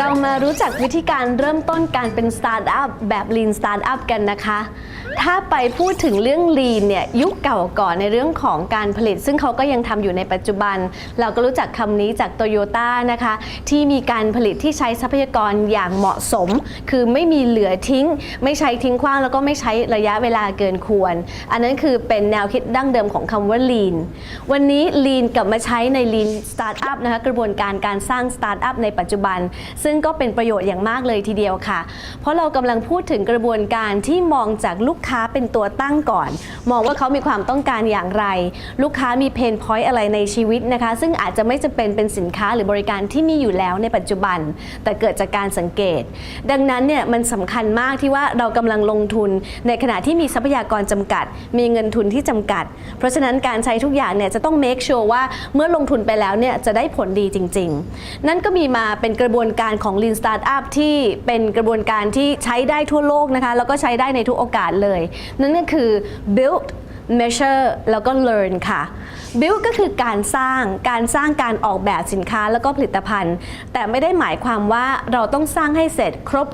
เรามารู้จักวิธีการเริ่มต้นการเป็นสตาร์ทอัพแบบ Lean Startup กันนะคะ ถ้าไปพูดถึงเรื่อง Lean เนี่ยยุคเก่าก่อนในเรื่องของการผลิต ซึ่งเขาก็ยังทำอยู่ในปัจจุบัน เราก็รู้จักคำนี้จากโตโยต้านะคะ ที่มีการผลิตที่ใช้ทรัพยากรอย่างเหมาะสม คือไม่มีเหลือทิ้ง ไม่ใช้ทิ้งขว้างแล้วก็ไม่ใช้ระยะเวลาเกินควร อันนั้นคือเป็นแนวคิดดั้งเดิมของคำว่า Lean วันนี้ Lean กลับมาใช้ใน Lean Startup นะคะกระบวนการการสร้าง Startup ในปัจจุบันซึ่งก็เป็นประโยชน์อย่างมากเลยทีเดียวค่ะ เพราะเรากำลังพูดถึงกระบวนการที่มองจากลูกค้าเป็นตัวตั้งก่อน มองว่าเขามีความต้องการอย่างไร ลูกค้ามีเพนพอยต์อะไรในชีวิตนะคะ ซึ่งอาจจะไม่จำเป็นเป็นสินค้าหรือบริการที่มีอยู่แล้วในปัจจุบัน แต่เกิดจากการสังเกต ดังนั้นเนี่ยมันสำคัญมากที่ว่าเรากำลังลงทุนในขณะที่มีทรัพยากรจำกัด มีเงินทุนที่จำกัด เพราะฉะนั้นการใช้ทุกอย่างเนี่ยจะต้อง make sure ว่าเมื่อลงทุนไปแล้วเนี่ยจะได้ผลดีจริง ๆ นั่นก็มีมาเป็นกระบวนการของ Lean Startup ที่เป็นกระบวนการที่ใช้ได้ทั่วโลกนะคะ แล้วก็ใช้ได้ในทุกโอกาสเลย นั่นก็คือ build measure แล้วก็ learn ค่ะ build ก็คือการสร้างการสร้างการออกแบบสินค้าแล้วก็ผลิตภัณฑ์ แต่ไม่ได้หมายความว่าเราต้องสร้างให้เสร็จครบ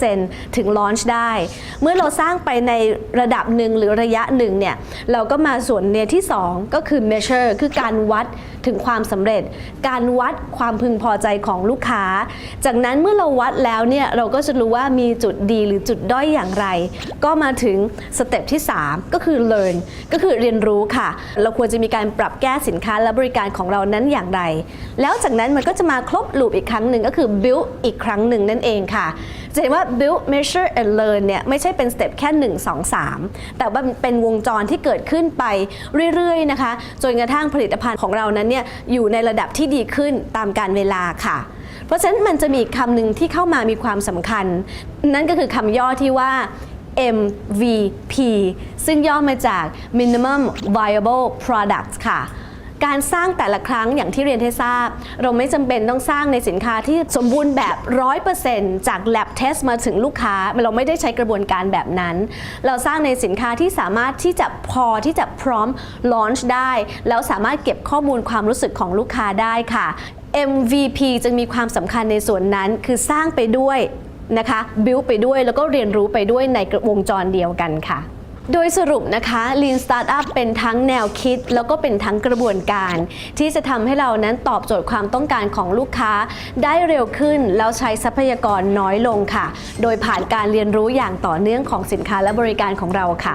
100%ถึง launch ได้ เมื่อเราสร้างไปในระดับหนึ่งหรือระยะหนึ่งเนี่ยเราก็มาส่วนเนี่ยที่ 2 ก็คือ measure คือการวัดถึงความสำเร็จ การวัดความพึงพอใจของลูกค้า จากนั้นเมื่อเราวัดแล้วเนี่ยเราก็จะรู้ว่ามีจุดดีหรือจุดด้อยอย่างไร ก็มาถึงสเต็ปที่ 3 ก็คือ learn ก็คือเรียนรู้ค่ะ เราควรจะมีการปรับแก้สินค้าและบริการของเรานั้นอย่างไร แล้วจากนั้นมันก็จะมาครบลูปอีกครั้งหนึ่งก็คือ build อีกครั้งหนึ่งนั่นเองค่ะ จะเห็นว่า build measure and learn เนี่ยไม่ใช่เป็นสเต็ปแค่ 1 2 3 แต่ว่าเป็นวงจรที่เกิดขึ้นไปเรื่อยๆนะคะ จนกระทั่งผลิตภัณฑ์ของเรานั้นเนี่ยอยู่ในระดับที่ดีขึ้นตามการเวลาค่ะ เพราะฉะนั้นมันจะมีคำหนึ่งที่เข้ามามีความสำคัญ นั่นก็คือคำย่อที่ว่า MVP ซึ่งย่อมาจาก Minimum Viable Product ค่ะการสร้างแต่ละครั้งอย่างที่เรียนให้ทราบ เราไม่จำเป็นต้องสร้างในสินค้าที่สมบูรณ์แบบ 100%จาก lab test มาถึงลูกค้า เราไม่ได้ใช้กระบวนการแบบนั้น เราสร้างในสินค้าที่สามารถที่จะพอที่จะพร้อม launch ได้ แล้วสามารถเก็บข้อมูลความรู้สึกของลูกค้าได้ค่ะ MVP จึงมีความสำคัญในส่วนนั้นคือสร้างไปด้วย นะคะบิวไปด้วยแล้วก็เรียนรู้ไปด้วยในวงจรเดียวกันค่ะ โดยสรุปนะคะ Lean Startup เป็นทั้งแนวคิด แล้วก็เป็นทั้งกระบวนการ ที่จะทำให้เรานั้นตอบโจทย์ความต้องการของลูกค้าได้เร็วขึ้น แล้วใช้ทรัพยากรน้อยลงค่ะ โดยผ่านการเรียนรู้อย่างต่อเนื่องของสินค้าและบริการของเราค่ะ